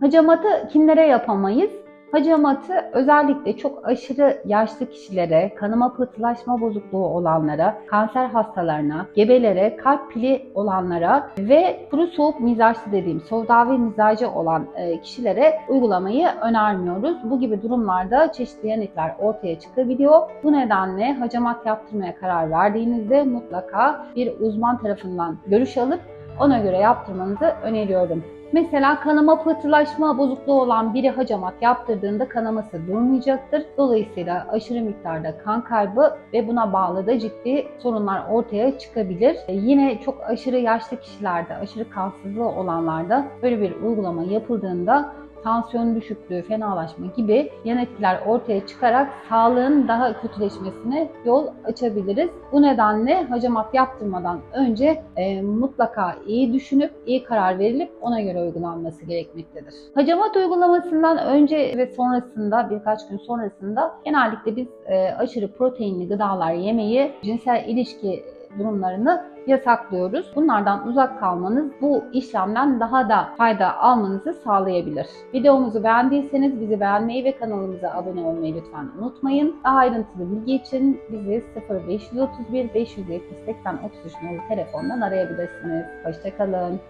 Hacamatı kimlere yapamayız? Hacamatı özellikle çok aşırı yaşlı kişilere, kanama pıhtılaşma bozukluğu olanlara, kanser hastalarına, gebelere, kalp pili olanlara ve kuru soğuk mizaçlı dediğim soğudavi mizacı olan e, kişilere uygulamayı önermiyoruz. Bu gibi durumlarda çeşitli yanıklar ortaya çıkabiliyor. Bu nedenle hacamat yaptırmaya karar verdiğinizde mutlaka bir uzman tarafından görüş alıp ona göre yaptırmanızı öneriyorum. Mesela kanama pıhtılaşma bozukluğu olan biri hacamat yaptırdığında kanaması durmayacaktır. Dolayısıyla aşırı miktarda kan kaybı ve buna bağlı da ciddi sorunlar ortaya çıkabilir. E, yine çok aşırı yaşlı kişilerde, aşırı kansızlığı olanlarda böyle bir uygulama yapıldığında tansiyon düşüklüğü, fenalaşma gibi yan etkiler ortaya çıkarak sağlığın daha kötüleşmesine yol açabiliriz. Bu nedenle hacamat yaptırmadan önce e, mutlaka iyi düşünüp iyi karar verilip ona göre uygulanması gerekmektedir. Hacamat uygulamasından önce ve sonrasında birkaç gün sonrasında genellikle biz e, aşırı proteinli gıdalar yemeyi, cinsel ilişki durumlarını yasaklıyoruz. Bunlardan uzak kalmanız bu işlemden daha da fayda almanızı sağlayabilir. Videomuzu beğendiyseniz bizi beğenmeyi ve kanalımıza abone olmayı lütfen unutmayın. Daha ayrıntılı bilgi için bizi 0531 570 80 33 nolu telefondan arayabilirsiniz. Hoşçakalın.